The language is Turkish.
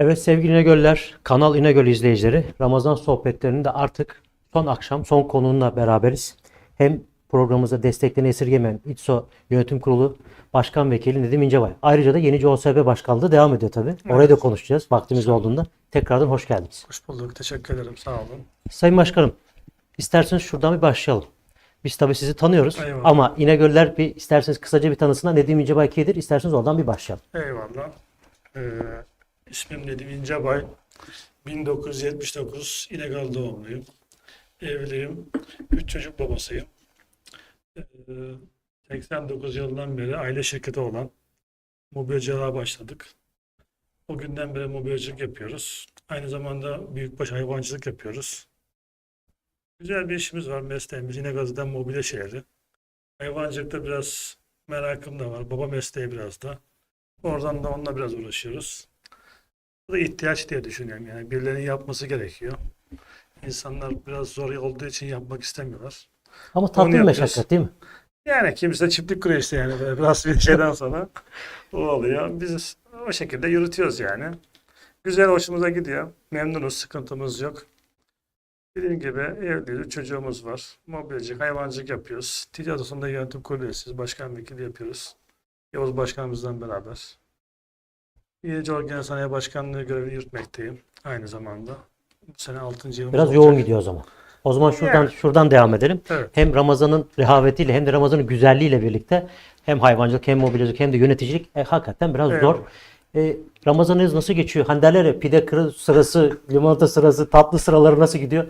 Evet sevgili İnegöller, Kanal İnegöl izleyicileri, Ramazan sohbetlerinde artık son akşam son konuğunla beraberiz. Hem programımıza desteklerini esirgemeyen İTSO Yönetim Kurulu Başkan Vekili Nedim İncebay. Ayrıca da Yenice OSB Başkanlığı devam ediyor tabii. Orayı da konuşacağız vaktimiz olduğunda. Tekrardan hoş geldiniz. Hoş bulduk. Teşekkür ederim. Sağ olun. Sayın Başkanım, isterseniz şuradan bir başlayalım. Biz tabii sizi tanıyoruz Eyvallah. ama İnegöller bir isterseniz kısaca bir tanısınlar. Nedim İncebay kimdir? İsterseniz oradan bir başlayalım. Eyvallah. Ee, ismim Nedim İncebay. 1979 illegal doğumluyum. Evliyim. Üç çocuk babasıyım. Ee, 89 yılından beri aile şirketi olan mobilyacılığa başladık. O günden beri mobilyacılık yapıyoruz. Aynı zamanda büyükbaş hayvancılık yapıyoruz. Güzel bir işimiz var mesleğimiz. Yine gazeten mobilya şehri. Hayvancılıkta biraz merakım da var. Baba mesleği biraz da. Oradan da onunla biraz uğraşıyoruz. Da ihtiyaç diye düşünüyorum yani. Birilerinin yapması gerekiyor. İnsanlar biraz zor olduğu için yapmak istemiyorlar. Ama tatlı bir meşakkat değil mi? Yani kimse çiftlik kuruyor işte yani biraz bir şeyden sonra o oluyor. Biz o şekilde yürütüyoruz yani. Güzel hoşumuza gidiyor. Memnunuz, sıkıntımız yok. Dediğim gibi evliyiz, çocuğumuz var. Mobilyacılık, hayvancılık yapıyoruz. Ticaret Odası'nda yönetim kurulu üyesiyiz. Başkan vekili yapıyoruz. Yavuz Başkanımızdan beraber. Yenice Genel Sanayi Başkanlığı görevi yürütmekteyim aynı zamanda. Bu sene 6. yılımız Biraz olacak. yoğun gidiyor o zaman. O zaman şuradan Yani. şuradan devam edelim. Evet. Hem Ramazan'ın rehavetiyle hem de Ramazan'ın güzelliğiyle birlikte hem hayvancılık hem mobilyacılık hem de yöneticilik e, hakikaten biraz Evet. zor. E, Ramazanınız nasıl geçiyor? Hani derler ya pide kırı sırası, limonata sırası, tatlı sıraları nasıl gidiyor?